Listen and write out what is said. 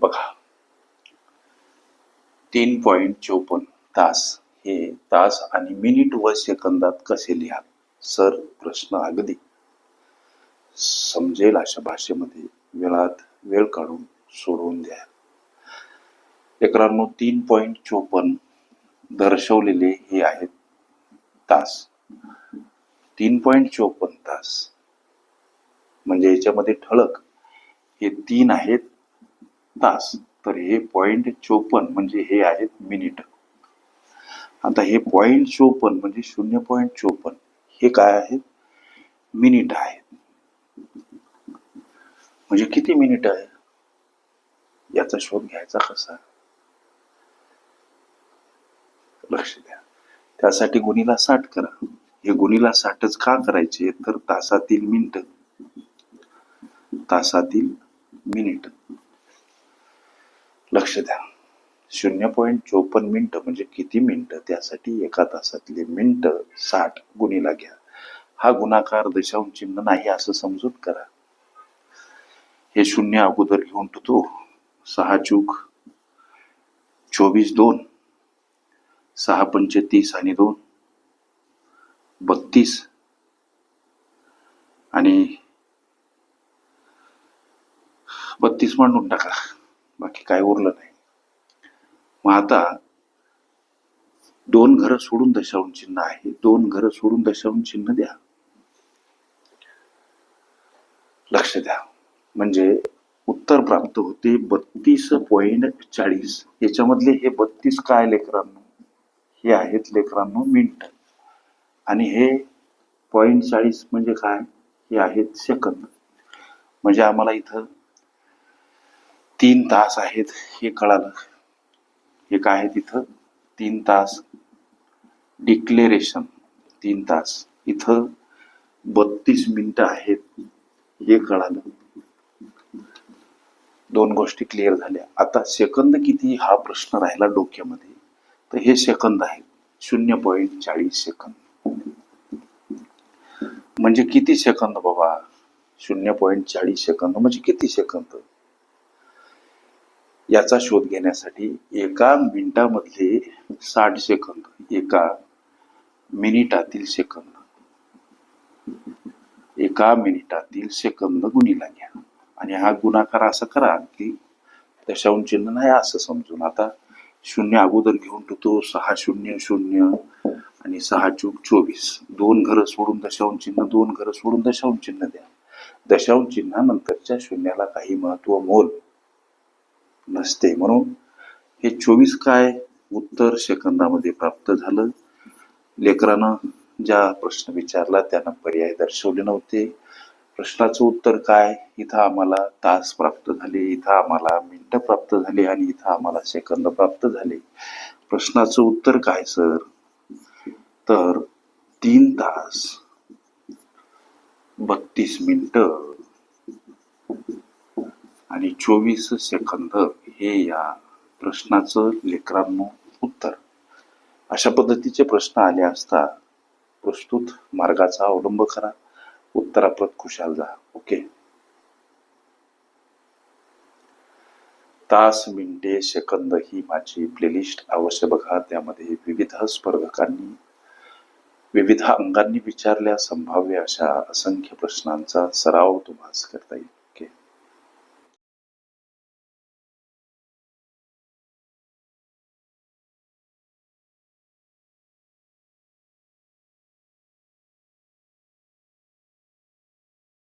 बघा. तीन पॉईंट चोपन्न तास. हे तास आणि मिनिट व सेकंदात कसे लिहा सर प्रश्न अगदी. समजेल अशा भाषेमध्ये. वेळात वेळ काढून सोडवून द्या. लेकरांनो तीन पॉईंट चोपन्न दर्शवलेले हे आहेत तास. तीन पॉईंट चोपन्न तास. म्हणजे याच्यामध्ये ठळक हे तीन आहेत. तास. तर हे पॉईंट चोपन्न म्हणजे हे आहेत मिनिट आता हे पॉईंट चोपन्न म्हणजे शून्य पॉईंट चोपन्न. हे काय आहेत? मिनिट आहेत. म्हणजे किती मिनिट आहे? याचा शोध घ्यायचा कसा? लक्ष द्या. त्यासाठी गुणीला साठ करा. हे गुणीला साठच का करायचे? तर तासातील मिनिट तासातील मिनिट लक्ष द्या. शून्य पॉईंट चोपन्न मिनटं म्हणजे किती मिनटं? त्यासाठी एका तासातले मिनटं साठ गुणीला घ्या. हा गुणाकार दशांश चिन्ह नाही असं समजून करा. हे शून्य अगोदर घेऊन ठेवतो. सहा चूक चोवीस दोन सहा पंचे तीस आणि दोन बत्तीस आणि बत्तीस मांडून टाका. बाकी काय उरलं नाही. मग आता दोन घरं सोडून दशांश चिन्ह आहे. दोन घरं सोडून दशांश चिन्ह द्या. लक्ष द्या. म्हणजे उत्तर प्राप्त होते बत्तीस पॉईंट चाळीस. याच्यामधले हे बत्तीस काय लेकरांनो? हे आहेत लेकरांनो मिनिट. आणि हे पॉईंट चाळीस म्हणजे काय? हे आहेत सेकंद. म्हणजे आम्हाला इथं तीन तास आहेत हे कळालं. हे काय आहे तिथं? तीन तास. डिक्लेरेशन तीन तास. इथं बत्तीस मिनिटं आहेत हे कळालं. दोन गोष्टी क्लिअर झाल्या. आता सेकंद किती हा प्रश्न राहिला डोक्यामध्ये तर हे सेकंद आहेत शून्य पॉईंट चाळीस सेकंद म्हणजे किती सेकंद बाबा? शून्य पॉईंट चाळीस सेकंद म्हणजे किती सेकंद याचा शोध घेण्यासाठी एका मिनिटामधले साठ सेकंद एका मिनिटातील सेकंद. एका मिनिटातील सेकंद गुणीला घ्या. आणि हा गुणाकार असा करा की दशांश चिन्ह नाही असं समजून आता शून्य अगोदर घेऊन ठेवतो सहा शून्य शून्य आणि सहा चूक चोवीस. दोन घरं सोडून दशांश चिन्ह दोन घरं सोडून दशांश चिन्ह द्या. दशांश चिन्हानंतरच्या शून्याला काही महत्त्व मोल. नसते. म्हणून हे चोवीस काय उत्तर सेकंदामध्ये प्राप्त झालं? लेकरानं ज्या प्रश्न विचारला त्यांना पर्याय दर्शवले नव्हते. प्रश्नाचं उत्तर काय? इथं आम्हाला तास प्राप्त झाले इथं आम्हाला मिनटं प्राप्त झाली आणि इथं आम्हाला सेकंद प्राप्त झाले. प्रश्नाचं उत्तर काय सर? तर तीन तास बत्तीस मिनटं. आणि चोवीस सेकंद हे या प्रश्नाचं लेकरांनो उत्तर. अशा पद्धतीचे प्रश्न आले असता प्रस्तुत मार्गाचा अवलंब करा. उत्तराप्रत खुशाल जा. ओके. तास मिनिटे सेकंद ही माझी प्लेलिस्ट अवश्य बघा. त्यामध्ये विविध स्पर्धकांनी विविध अंगांनी विचारल्या संभाव्य अशा असंख्य प्रश्नांचा सराव तुम्हाला करता येईल.